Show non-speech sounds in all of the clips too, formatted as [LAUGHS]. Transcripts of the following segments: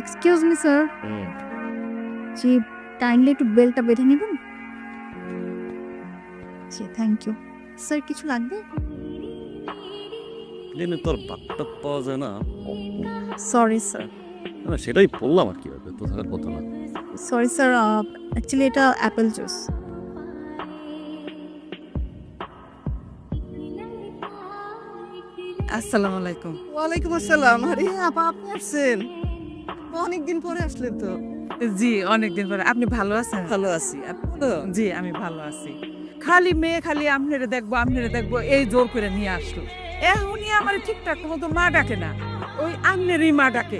Excuse me sir ji kindly একটু বেলটা বেঁধে নেবেন? জি থ্যাংক ইউ স্যার কিছু লাগবে? প্লেনে তোর বাটটা পাওয়া যায় না। সরি স্যার না সেটাই বললাম আর কি তো থাকার কথা না। সরি স্যার অ্যাকচুয়ালি এটা অ্যাপেল জুস আসসালামু আলাইকুম। ওয়ালাইকুম আসসালাম। আরে আপা আপনি আসছেন? অনেকদিন পরে আসলেন তো? জি অনেকদিন পরে। আপনি ভালো আছেন? ভালো আছি আপনি তো? জি আমি ভালো আছি। খালি মেয়ে খালি আপনারে দেখব আপনারে দেখব এই জোর করে নিয়ে আসলো। এখনই আমার ঠিকঠাক মতো মা ডাকে না। ওই আমনেরই মা ডাকে।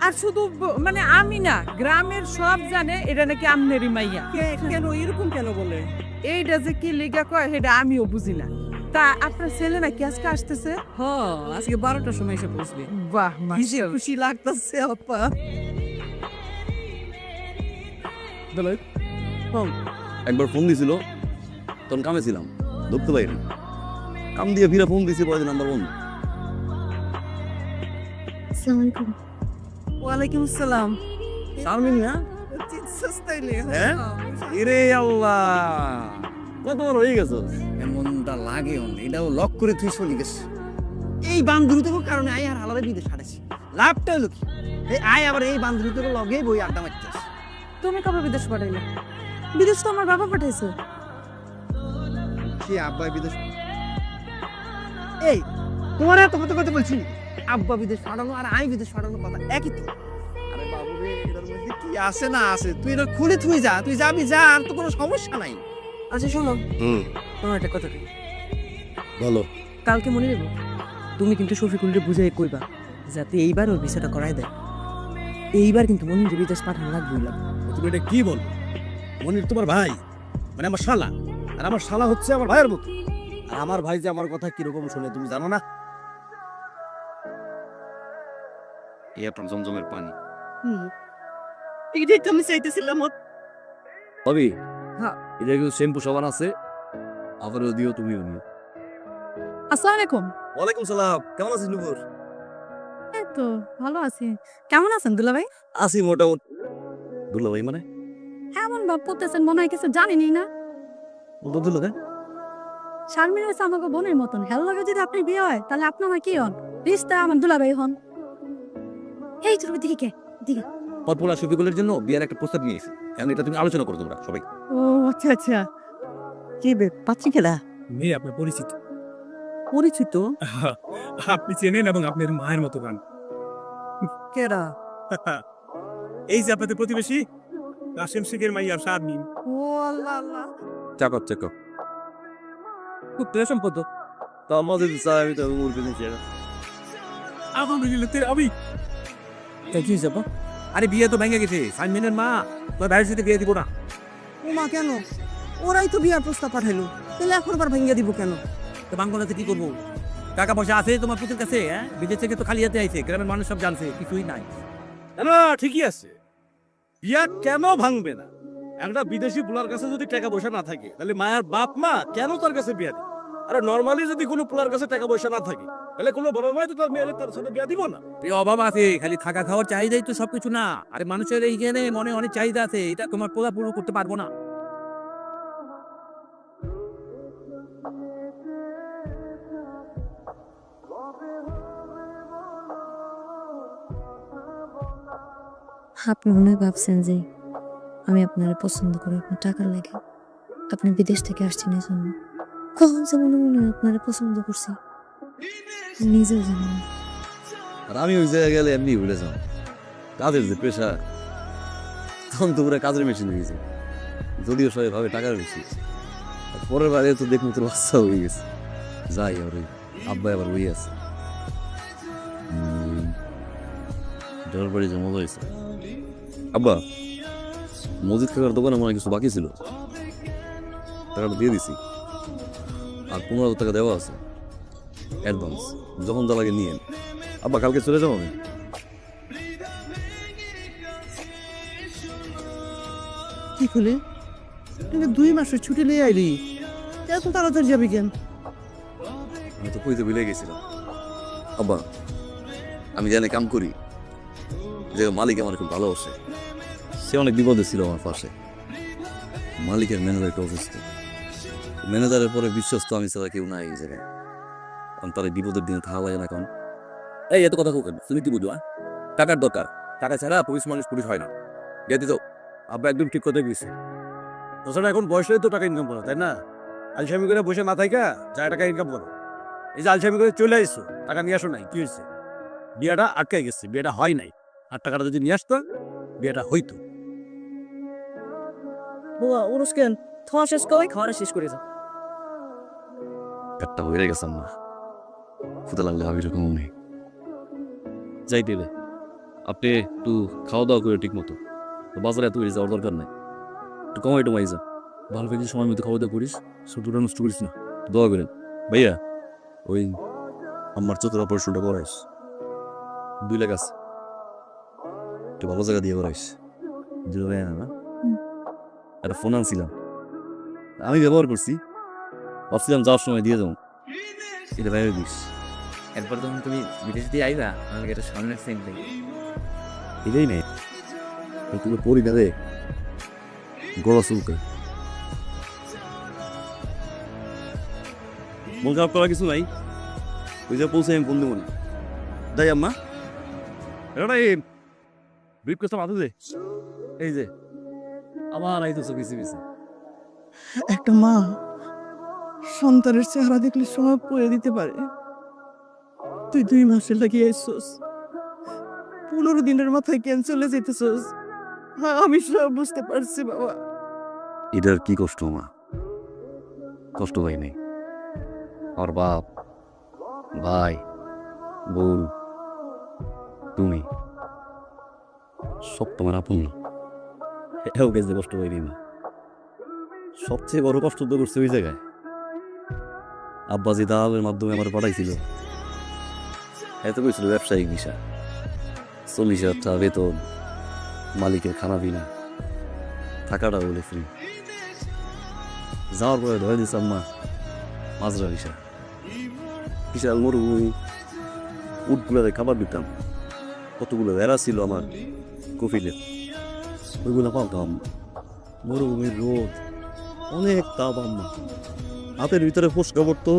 আর শুধু মানে আমি না গ্রামের সব জানে এটা নাকি আমনেরই মাইয়া। কে- কেন এরকম কেন বলে? এইটা যে কি লিগা কয় সেটা আমিও বুঝি না। তা আপনার ছেলে নাকি আজকে আসতেছে? হ্যাঁ আজকে বারোটার সময় এসে পৌঁছবে। বাহ খুশি লাগতেছে আপা। একবার ফোন দিছিল তখন কামে ছিলাম ধরতে পারিনি। কাম দিয়ে ফিরে ফোন দিছি পরে নাম্বার বন্ধ। ওয়ালাইকুম আসসালাম। শারমিন না? চিনছিস তাইলে হ্যাঁ? আল্লাহ কত বড় হয়ে গেছো? এমনটা লাগে এটাও লক করে তুই চলে গেছে। এই বান্ধবীদের কারণে আয় আর আলাদা বিদেশ হারাইছি লাভটা হলো কি? এই আয় আবার এই বান্ধবীদের লগে বই আড্ডা মারতে আসে। তুমি কবে বিদেশ পাঠাইলে? বিদেশ তো আমার বাবা পাঠাইছে। কি আব্বা বিদেশ? এই তোমার এত কথা কথা বলছি আব্বা বিদেশ পাঠানো আর আমি বিদেশ পাঠানোর কথা একই তো। আরে বাবু রে এটার মধ্যে কি আছে না আছে? তুই এটা খুলে তুই যা তুই যাবি যা আর তো কোনো সমস্যা নাই। আচ্ছা শোনো। হুম। তোমার একটা কথা ভালো কালকে মনে দেবো তুমি কিন্তু শফিকুলকে বুঝাই কইবা যাতে এইবার ওর ভিসাটা করাই দেয়। এইবার কিন্তু মনে বিদেশ পাঠানো লাগবে। তুমি এটা কি বল? মনির তোমার ভাই? মানে আমার শালা? আর আমার শালা হচ্ছে আমার ভাইয়ের মতো। আর আমার ভাই যে আমার কথা কীরকম শুনে তুমি জানো না? এই আপনার জমজমের পানি। এটাই তো আমি চাইতেছিলাম। ভাবি হ্যাঁ। এটা কিন্তু শ্যাম্পু সাবান আছে আবারও দিও তুমিও নিও। আসসালামু আলাইকুম। ওয়ালাইকুম সালাম। কেমন আছিস নুপুর? এই তো ভালো আছি। কেমন আছেন দুলা ভাই? আছি মোটামুটি। দুলা ভাই মানে? এমন ভাব করতেছেন মনে হয় কিছু জানেনই না। দুলা ভাই। শারমিন হয়েছে আমাকে বোনের মতন। হ্যালো লাগে যদি আপনি বিয়ে হয় তাহলে আপনি আমার কি হন? রিস্তা আমার দুলাভাই হন। এই তোর দিকে কে? দিকে। পরপরা শফিকুলের জন্য বিয়ার একটা প্রস্তাব নিয়ে এসেছি। এখন এটা তুমি আলোচনা করো তোমরা সবাই। ও আচ্ছা আচ্ছা। কি বে পাচ্ছি খেলা? মেয়ে আপনার পরিচিত। পরিচিত? [LAUGHS] আপনি চেনেন এবং আপনার মায়ের মতো গান। কেরা [LAUGHS] এই যে আপনাদের প্রতিবেশী কাশেম শেখের মাইয়া শারমিন। ও আল্লাহ আল্লাহ। চাকর চাকর। খুব প্রিয় সম্পদ। তা আমাদের আমি তো মুরগি নিচ্ছি আলহামদুলিল্লাহ তেরে আমি। কি যাব আরে বিয়ে তো ভেঙে গেছে। সাইমিনের মা তোর ভাইয়ের সাথে বিয়ে দিব না। ও মা কেন? ওরাই তো বিয়ার প্রস্তাব পাঠাইলো। তাহলে এখন আবার ভেঙে দিব কেন? তো বাংলাতে কি করব? টাকা পয়সা আছে তোমার পুতুর কাছে হ্যাঁ? বিদেশ থেকে তো খালি হাতে আইছে গ্রামের মানুষ সব জানছে কিছুই নাই। না ঠিকই আছে। বিয়া কেন ভাঙবে না? একটা বিদেশি পোলার কাছে যদি টাকা পয়সা না থাকে তাহলে মায়ের বাপ মা কেন তার কাছে বিয়া দিবে? আরে নর্মালি যদি কোনো পোলার কাছে টাকা পয়সা না থাকে তাহলে কোনো বড় ভাই তো তার মেয়ের তার সাথে বিয়া দিব না। এই অভাব আছে খালি থাকা খাওয়ার চাহিদাই তো সবকিছু না। আরে মানুষের এইখানে মনে অনেক চাহিদা আছে এটা তোমার পোলা পূরণ করতে পারব না। আপনি মনে ভাবছেন যে আমি আপনারা পছন্দ করি, আপনার টাকার লেগে। আপনি বিদেশ থেকে আসছেন এই জন্য কখন যে মনে মনে আপনারা পছন্দ করছি নিজেও জানি না। আর আমি ওই জায়গায় গেলে এমনি ভুলে যাও। কাজের যে পেশা, তখন তো পুরো কাজের মেশিন হয়ে গেছে। যদিও সবাই ভাবে টাকার বেশি পরের বারে তো দেখুন তোর বাচ্চা হয়ে গেছে। যাই আর ওই আব্বা আবার ওই আছে। দেওয়ার বাড়ি যে মজা হয়েছে। আব্বা মসজিদ কাকার দোকানে মনে হয় কিছু বাকি ছিল। টাকাটা দিয়ে দিছি। আর পনেরো হাজার টাকা দেওয়া আছে। অ্যাডভান্স। যখন যা লাগে নিয়ে আব্বা কালকে চলে যাব আমি। কি খুলে দুই মাসের ছুটি নিয়ে আইলি। এত তাড়াতাড়ি যাবি কেন? আমি তো কইতে ভুলে গেছিলাম। আব্বা আমি জানি কাম করি। যে মালিক আমার খুব ভালোবাসে। সে অনেক বিপদে ছিল আমার পাশে। মালিকের ম্যানেজার একটা অসুস্থ ম্যানেজারের পরে বিশ্বস্ত আমি ছাড়া কেউ নাই এই জায়গায়। কারণ তার বিপদের দিনে থাকা লাগে না কারণ। এই, এত কথা হোক তুমি কি বুঝো হ্যাঁ? টাকার দরকার। টাকা ছাড়া পুলিশ মানুষ পুলিশ হয় না। যেতে তো আব্বা একদম ঠিক কথা গেছে তাছাড়া এখন বয়স তো টাকা ইনকাম করো, তাই না? আলসামি করে বসে না থাকা যা টাকা ইনকাম করো। এই যে আলসামি করে চলে আসছো টাকা নিয়ে আসো নাই, কি হয়েছে বিয়েটা আটকে গেছে, বিয়েটা হয় নাই। আর টাকাটা যদি নিয়ে আসতো বিয়েটা হইতো। খাওয়া শেষ করে খাওয়াটা শেষ করে যাও হয়ে গেছে না ক্ষুদা লাগলে আমি এরকম নেই যাই দিলে। আপনি একটু খাওয়া দাওয়া করে ঠিক মতো। তো বাজারে এত বেশি যাওয়ার দরকার নেই। একটু কমাই টমাই যা। ভালো করে সময় মতো খাওয়া দাওয়া করিস শুধুটা নষ্ট করিস না। দোয়া করেন। ভাইয়া ওই আমার চতুর অপারেশনটা করাইস। দুই লাখ আছে। একটু ভালো জায়গা দিয়ে না? না একটা ফোন আনছিলাম। আমি ব্যবহার করছি। ভাবছিলাম যাওয়ার সময় দিয়ে যাব এটা বাইরে দিস। এরপর যখন তুমি বিদেশ দিয়ে আইবা আমাকে একটা সামনের সেন্ট দেই এটাই নেই। তুমি পরি না রে। গলা চুলকে মন খারাপ করার কিছু নাই। ওই যে পৌঁছে আমি বন্ধু মনে তাই আম্মা। এটা ব্রিফ কেসটা মাথা দে এই যে আমার আইতো পিছিয়ে পিছিয়ে একটা মা সন্তানের চেহারা দেখলে সময় পড়ে দিতে পারে। তুই দুই মাসের লাগিয়ে এসছস। পনেরো দিনের মাথায় ক্যান্সেলে যেতেছস। হ্যাঁ আমি সব বুঝতে পারছি বাবা। এটার কি কষ্ট মা? কষ্ট হয় নাই। আর বাপ ভাই বোন তুমি। সব তোমার আপন না। এটাও গেছে কষ্ট হয়নি না সবচেয়ে বড় কষ্ট তো করছে ওই জায়গায়। আব্বাজি দালালের মাধ্যমে আমার পাঠাইছিল। এত করেছিল ব্যবসায়িক ভিসা। চল্লিশ হাজার টাকা বেতন, মালিকের খানা পিনা থাকাটা বলে ফ্রি যাওয়ার পরে ধরে দিস আম্মা, মাজরা বিশাল বিশাল মরুভূমি উটগুলোতে খাবার দিতাম। কতগুলো ভেড়া ছিল আমার। কফিলের ওইগুলো পালতাম মরুভূমির রোদ, অনেক তাপ আম্মা। হাতের ভিতরে ফোসকা পড়তো।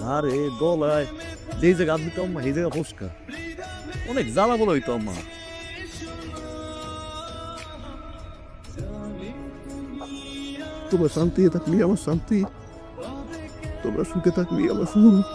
ধারে, গলায়, যেই জায়গা হাত দিতাম আম্মা, সেই জায়গা ফোসকা। অনেক জ্বালা বলে হইতো আম্মা। তোমরা শান্তি থাকলি আমার শান্তি। তোমরা সুখে থাকলি আমার সুখ।